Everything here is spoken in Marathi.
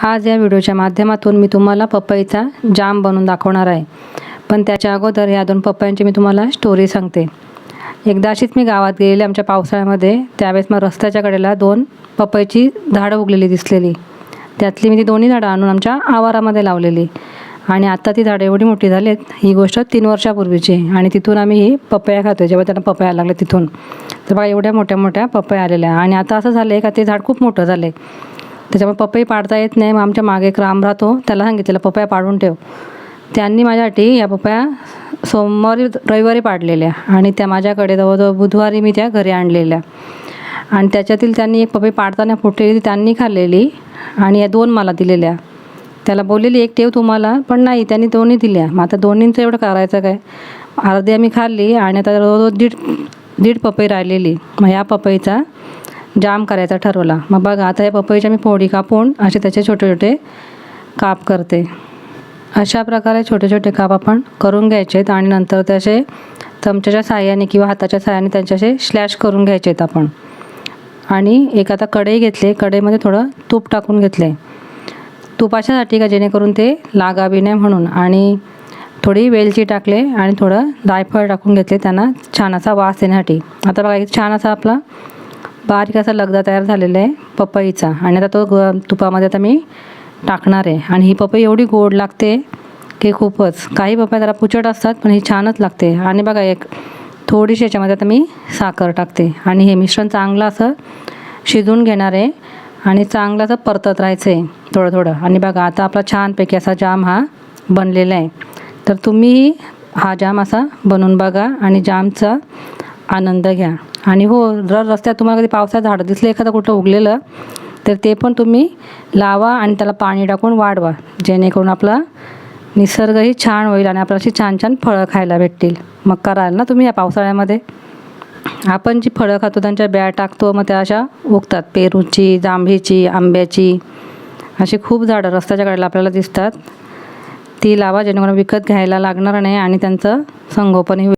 आज या व्हिडिओच्या माध्यमातून मी तुम्हाला पपईचा जाम बनवून दाखवणार आहे. पण त्याच्या अगोदर या दोन पपयांची मी तुम्हाला स्टोरी सांगते. एकदा अशीच मी गावात गेलेली आमच्या पावसाळ्यामध्ये त्यावेळेस मग रस्त्याच्या कडेला दोन पपईची झाडं उगलेली दिसलेली. त्यातली मी ती दोन्ही झाडं आणून आमच्या आवारामध्ये लावलेली. आणि आत्ता ती झाडं एवढी मोठी झालीत ही गोष्ट तीन वर्षापूर्वीची आणि तिथून आम्ही ही पपया खातो जेव्हा त्यांना पपया लागले तिथून. तर बघा एवढ्या मोठ्या मोठ्या पपया आलेल्या. आणि आता असं झालं आहे का ते झाड खूप मोठं झालं आहे त्याच्यामुळे पपई पाडता येत नाही मग आमच्या मागे एक राम राहतो त्याला सांगितलेलं पपया पाडून ठेव. त्यांनी माझ्यासाठी या पपया सोमवारी रविवारी पाडलेल्या आणि त्या माझ्याकडे जवळजवळ बुधवारी मी त्या घरी आणलेल्या. आणि त्याच्यातील त्यांनी एक पपई पाडताना फुटलेली ती त्यांनी खाल्लेली आणि या दोन मला दिलेल्या. त्याला बोललेली एक ठेव तुम्हाला पण नाही त्यांनी दोन्ही दिल्या. मग आता दोन्हींचं एवढं करायचं काय? अर्धी आम्ही खाल्ली आणि आता रोज दीड दीड पपई राहिलेली. मग या पपईचा जाम करायचा ठरवला. मग बघा आता या पपईच्या मी पोळी कापून असे त्याचे छोटे छोटे काप करते. अशा प्रकारे छोटे छोटे काप आपण करून घ्यायचेत आणि नंतर त्याचे चमच्याच्या साहाय्याने किंवा हाताच्या साहाय्याने त्यांच्याशी स्लॅश करून घ्यायचे आहेत आपण. आणि एक आता कढई घेतले कढईमध्ये थोडं तूप टाकून घेतले तुपाच्यासाठी का जेणेकरून ते लागावी नाही म्हणून. आणि थोडी वेलची टाकले आणि थोडं जायफळ टाकून घेतले त्यांना छान असा वास येण्यासाठी. आता बघा एक छान असा आपला बारीक असा लगदा तयार झालेला आहे पपईचा. आणि आता तो ग तुपामध्ये आता मी टाकणार आहे. आणि ही पपई एवढी गोड लागते की खूपच. काही पपई जरा पुचट असतात पण ही छानच लागते. आणि बघा एक थोडीशी याच्यामध्ये आता मी साखर टाकते. आणि हे मिश्रण चांगलं असं शिजून घेणार आहे. आणि चांगलं असं परतत राहायचं आहे थोडं थोडं. आणि बघा आता आपला छानपैकी असा जाम हा बनलेला आहे. तर तुम्हीही हा जाम असा बनवून बघा आणि जामचा आनंद घ्या. आणि हो जर रस्त्यात तुम्हाला कधी पावसात झाडं दिसलं एखादं कुठं उगलेलं तर ते पण तुम्ही लावा आणि त्याला पाणी टाकून वाढवा जेणेकरून आपला निसर्गही छान होईल आणि आपल्या अशी छान छान फळं खायला भेटतील. मग कराल ना तुम्ही या पावसाळ्यामध्ये? आपण जी फळं खातो त्यांच्या बॅ टाकतो मग त्या अशा उगतात. पेरूची जांभीची आंब्याची अशी खूप झाडं रस्त्याच्या कडेला आपल्याला दिसतात. ती लावा जेणेकरून विकत घ्यायला लागणार नाही आणि त्यांचं संगोपनही होईल.